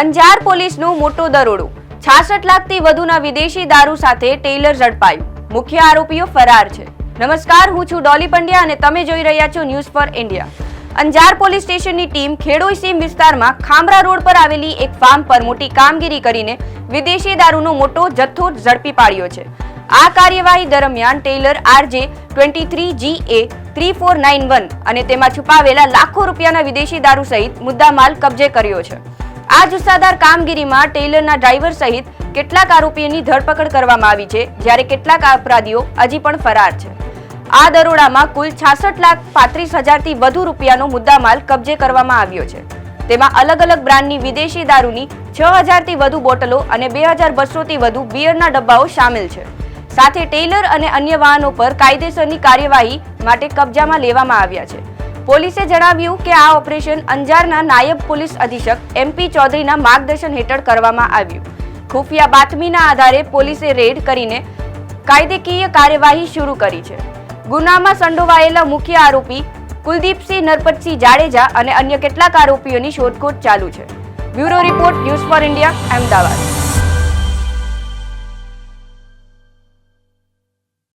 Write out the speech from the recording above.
અંજાર પોલીસનું મોટો દરોડો. છાસઠ લાખથી વધુના વિદેશી દારૂ સાથે ટેલર ઝડપાયું. મુખ્ય આરોપીઓ ફરાર છે. નમસ્કાર, હું છું ડોલી પંડ્યા અને તમે જોઈ રહ્યા છો news four India. Anjar police સ્ટેશનની ટીમ ખેડોઈ સીમ વિસ્તારમાં ખામરા રોડ પર આવેલી એક ફાર્મ પર મોટી કામગીરી કરીને વિદેશી દારૂનો મોટો જથ્થો ઝડપી પાડ્યો છે. આ કાર્યવાહી દરમિયાન trailer RJ twenty three G A three four nine one અને તેમાં છુપાવેલા લાખો રૂપિયાના વિદેશી દારૂ સહિત મુદ્દામાલ કબજે કર્યો છે. આ જુસ્સાદાર કામગીરીમાં ટેલરના ડ્રાઈવર સહિત કેટલાક આરોપીઓની ધરપકડ કરવામાં આવી છે, જ્યારે કેટલાક અપરાધીઓ હજી પણ ફરાર છે. આ દરોડામાં કુલ છાસઠ લાખ પાંત્રીસ હજારથી વધુ રૂપિયાનો મુદ્દામાલ કબજે કરવામાં આવ્યો છે. તેમાં અલગ અલગ બ્રાન્ડની વિદેશી દારૂની છ હજારથી વધુ બોટલો અને બે હજાર બસોથી વધુ બિયરના ડબ્બાઓ સામેલ છે. સાથે ટેલર અને અન્ય વાહનો પર કાયદેસરની કાર્યવાહી માટે કબજામાં લેવામાં આવ્યા છે. પોલીસે જણાવ્યું કે આ ઓપરેશન અંજારના નાયબ પોલીસ અધિક્ષક એમપી ચૌધરીના માર્ગદર્શન હેઠળ કરવામાં આવ્યું. ખુફિયા બાતમીના આધારે પોલીસે રેડ કરીને કાયદેકીય કાર્યવાહી શરૂ કરી છે. ગુનામાં સંડોવાયેલા મુખ્ય આરોપી કુલદીપસિંહ નરપતસિંહ જાડેજા અને અન્ય કેટલાક આરોપીઓની શોધખોળ ચાલુ છે. Bureau report news four India, Ahmedabad.